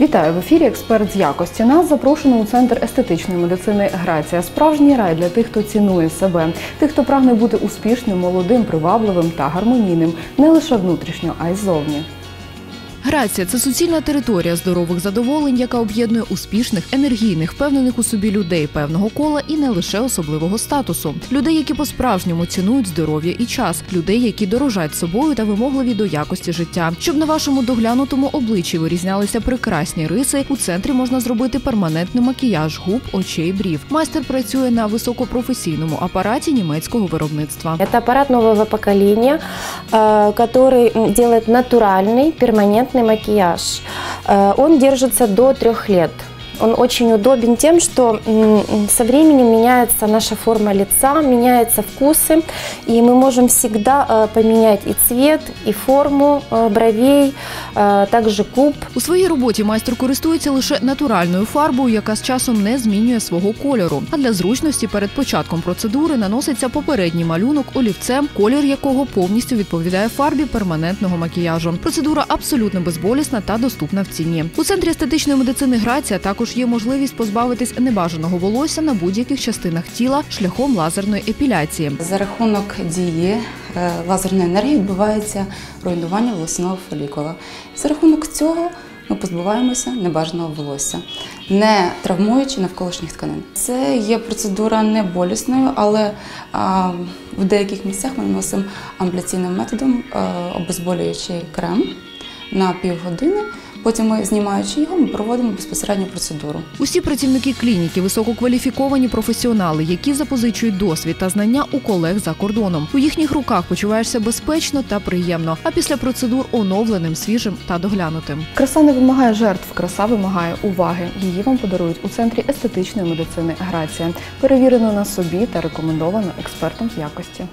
Вітаю в ефірі. Експерт з якості. Нас запрошено у центр естетичної медицини Грація. Справжній рай для тих, хто цінує себе, тих, хто прагне бути успішним, молодим, привабливим та гармонійним не лише внутрішньо, а й зовні. Грація це суцільна територія здорових задоволень, яка об'єднує успішних, енергійних, впевнених у собі людей певного кола і не лише особливого статусу. Людей, які по-справжньому цінують здоров'я і час, людей, які дорожать собою та вимогливі до якості життя. Щоб на вашому доглянутому обличчі вирізнялися прекрасні риси, у центрі можна зробити перманентний макіяж губ, очей, брів. Майстер працює на високопрофесійному апараті німецького виробництва. Это аппарат нового поколения, э, который м, делает натуральный перманентный макияж. Э, Он держится до трех лет. Он очень удобен тем, что м, со временем меняется наша форма лица, меняются вкусы, и мы можем всегда э, поменять и цвет, и форму э, бровей, э, также губ. У своїй роботі майстер користується лише натуральною фарбою, яка з часом не змінює свого кольору. А для зручності перед початком процедури наноситься попередній малюнок олівцем, колір якого повністю відповідає фарбі перманентного макіяжу. Процедура абсолютно безболісна та доступна в ціні. У центрі естетичної медицини Грація також є можливість позбавитись небажаного волосся на будь-яких частинах тіла шляхом лазерної епіляції. За рахунок дії е, лазерної енергії відбувається руйнування волосяного фолікула. За рахунок цього ми позбуваємося небажаного волосся, не травмуючи навколишніх тканин. Це є процедура не болісною, але а, в деяких місцях ми наносимо амбляційним методом е, обезболюючий крем на півгодини. Потім ми, знімаючи його, ми проводимо безпосередньо процедуру. Усі працівники клініки висококваліфіковані професіонали, які запозичують досвід та знання у колег за кордоном. У їхніх руках почуваєшся безпечно та приємно. А після процедур оновленим, свіжим та доглянутим. Краса не вимагає жертв, краса вимагає уваги. Її вам подарують у центрі естетичної медицини Грація, перевірено на собі та рекомендовано експертом з якості.